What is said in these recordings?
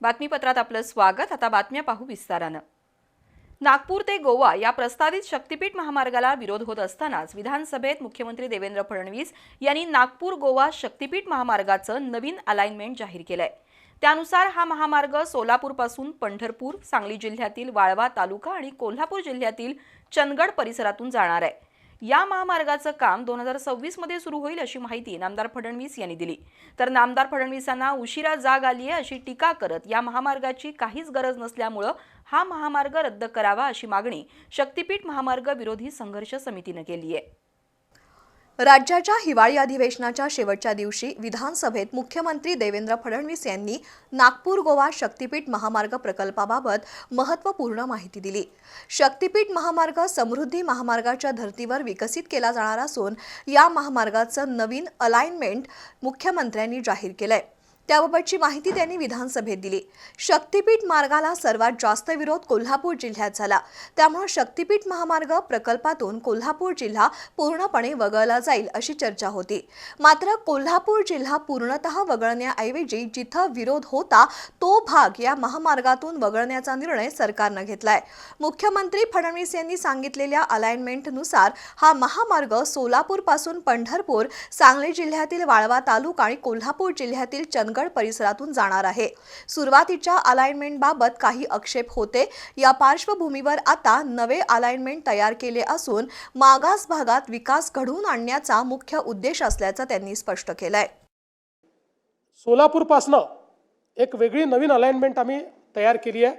बातमीपत्रात आपलं स्वागत. आता बातम्या पाहू विस्तारानं. नागपूर ते गोवा या प्रस्तावित शक्तीपीठ महामार्गाला विरोध होत असतानाच विधानसभेत मुख्यमंत्री देवेंद्र फडणवीस यांनी नागपूर गोवा शक्तीपीठ महामार्गाचं नवीन अलाइनमेंट जाहीर केलंय. त्यानुसार हा महामार्ग सोलापूरपासून पंढरपूर सांगली जिल्ह्यातील वाळवा तालुका आणि कोल्हापूर जिल्ह्यातील चंदगड परिसरातून जाणार आहे. या महामार्गाचं काम दोन हजार सव्वीसमध्ये सुरू होईल अशी माहिती नामदार फडणवीस यांनी दिली. तर नामदार फडणवीसांना उशिरा जाग आली आहे अशी टीका करत या महामार्गाची काहीच गरज नसल्यामुळं हा महामार्ग रद्द करावा अशी मागणी शक्तीपीठ महामार्ग विरोधी संघर्ष समितीनं केली आहे. राज्याच्या हिवाळी अधिवेशनाच्या शेवटच्या दिवशी विधानसभेत मुख्यमंत्री देवेंद्र फडणवीस यांनी नागपूर गोवा शक्तीपीठ महामार्ग प्रकल्पाबाबत महत्त्वपूर्ण माहिती दिली. शक्तीपीठ महामार्ग समृद्धी महामार्गाच्या धर्तीवर विकसित केला जाणार असून या महामार्गाचं नवीन अलाइनमेंट मुख्यमंत्र्यांनी जाहीर केलंय. त्याबाबतची माहिती त्यांनी विधानसभेत दिली. शक्तीपीठ मार्गाला सर्वात जास्त विरोध कोल्हापूर जिल्ह्यात झाला. त्यामुळे शक्तीपीठ महामार्ग प्रकल्पातून कोल्हापूर जिल्हा पूर्णपणे वगळला जाईल अशी चर्चा होती. मात्र कोल्हापूर जिल्हा पूर्णतः वगळण्याऐवजी जिथं विरोध होता तो भाग या महामार्गातून वगळण्याचा निर्णय सरकारनं घेतलाय. मुख्यमंत्री फडणवीस यांनी सांगितलेल्या अलाइनमेंटनुसार हा महामार्ग सोलापूरपासून पंढरपूर सांगली जिल्ह्यातील वाळवा तालुका आणि कोल्हापूर जिल्ह्यातील चंदगड परिसरातून जाणार आहे. सुरुवातीच्या अलाइनमेंटबाबत काही आक्षेप होते. या पार्श्वभूमीवर आता नवे अलाइनमेंट तयार केले असून मागास भागात विकास घडवून आणण्याचा मुख्य उद्देश असल्याचं त्यांनी स्पष्ट केलंय. सोलापूरपासनं एक वेगळी नवीन अलाइनमेंट आम्ही तयार केली आहे.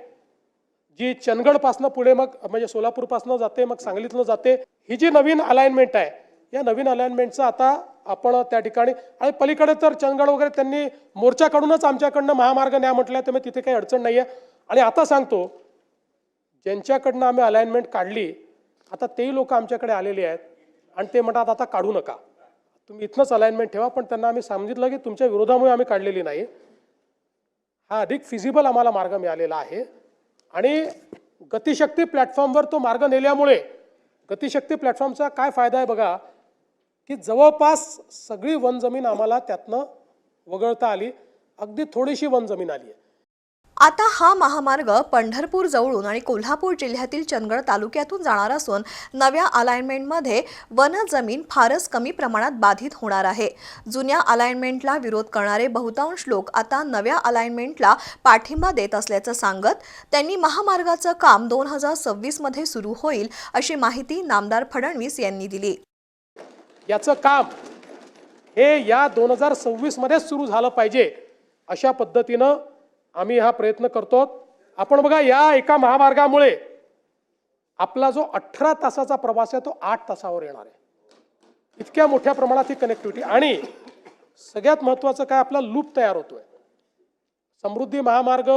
जी चंदगडपासनं पुढे मग म्हणजे सोलापूरपासनं जाते मग सांगलीतनं जाते. ही जी नवीन अलाइनमेंट आहे या नवीन अलाइनमेंटचं आता आपण त्या ठिकाणी आणि पलीकडे तर चंदगड वगैरे त्यांनी मोर्चा काढूनच आमच्याकडनं महामार्ग न्या म्हटलं त्यामुळे तिथे काही अडचण नाही आहे आणि आता सांगतो ज्यांच्याकडनं आम्ही अलाइनमेंट काढली आता तेही लोक आमच्याकडे आलेले आहेत. आणि ते म्हणतात आता काढू नका. तुम्ही इथनंच अलाइनमेंट ठेवा पण त्यांना आम्ही सांगितलं की तुमच्या विरोधामुळे आम्ही काढलेली नाही. हा अधिक फिजिबल आम्हाला मार्ग मिळालेला आहे. आणि गतिशक्ती प्लॅटफॉर्मवर तो मार्ग नेल्यामुळे गतिशक्ती प्लॅटफॉर्मचा काय फायदा आहे बघा? की जवळपास सगळी वन जमीन आम्हाला त्यातनं वगळता आली. अगदी थोडीशी वन जमीन आली आहे. आता हा महामार्ग पंढरपूर जवळून आणि कोल्हापूर जिल्ह्यातील चंदगड तालुक्यातून जाणार असून नव्या अलाइनमेंटमध्ये वन जमीन फारच कमी प्रमाणात बाधित होणार आहे. जुन्या अलाइनमेंटला विरोध करणारे बहुतांश लोक आता नव्या अलाइनमेंटला पाठिंबा देत असल्याचं सांगत त्यांनी महामार्गाचं काम दोन हजार सव्वीसमध्ये सुरू होईल अशी माहिती नामदार फडणवीस यांनी दिली. याचं काम हे या दोन हजार सव्वीसमध्येच सुरू झालं पाहिजे अशा पद्धतीनं आम्ही हा प्रयत्न करतो. आपण बघा या एका महामार्गामुळे आपला जो अठरा तासाचा प्रवास आहे तो आठ तासावर येणार आहे. इतक्या मोठ्या प्रमाणात ही कनेक्टिव्हिटी आणि सगळ्यात महत्त्वाचं काय आपला लूप तयार होतोय. समृद्धी महामार्ग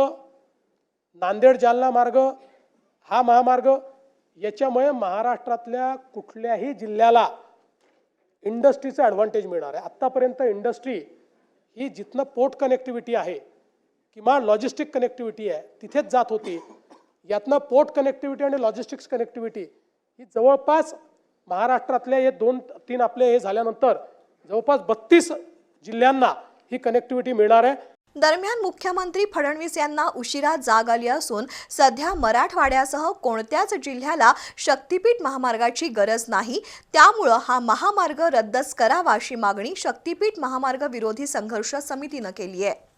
नांदेड जालना मार्ग हा महामार्ग याच्यामुळे महाराष्ट्रातल्या कुठल्याही जिल्ह्याला इंडस्ट्रीचं ॲडव्हान्टेज मिळणार आहे. आत्तापर्यंत इंडस्ट्री ही जिथनं पोर्ट कनेक्टिव्हिटी आहे किंवा लॉजिस्टिक कनेक्टिव्हिटी आहे तिथेच जात होती. यातनं पोर्ट कनेक्टिव्हिटी आणि लॉजिस्टिक्स कनेक्टिव्हिटी ही जवळपास महाराष्ट्रातल्या हे दोन तीन आपले हे झाल्यानंतर जवळपास बत्तीस जिल्ह्यांना ही कनेक्टिव्हिटी मिळणार आहे. दरम्यान मुख्यमंत्री फडणवीस यांना उशिरा जाग आली असून सध्या मराठवाड्यासह कोणत्याच जिल्ह्याला शक्तीपीठ महामार्गाची गरज नाही. त्यामुळं हा महामार्ग रद्दच करावा अशी मागणी शक्तीपीठ महामार्ग विरोधी संघर्ष समितीनं केली आहे.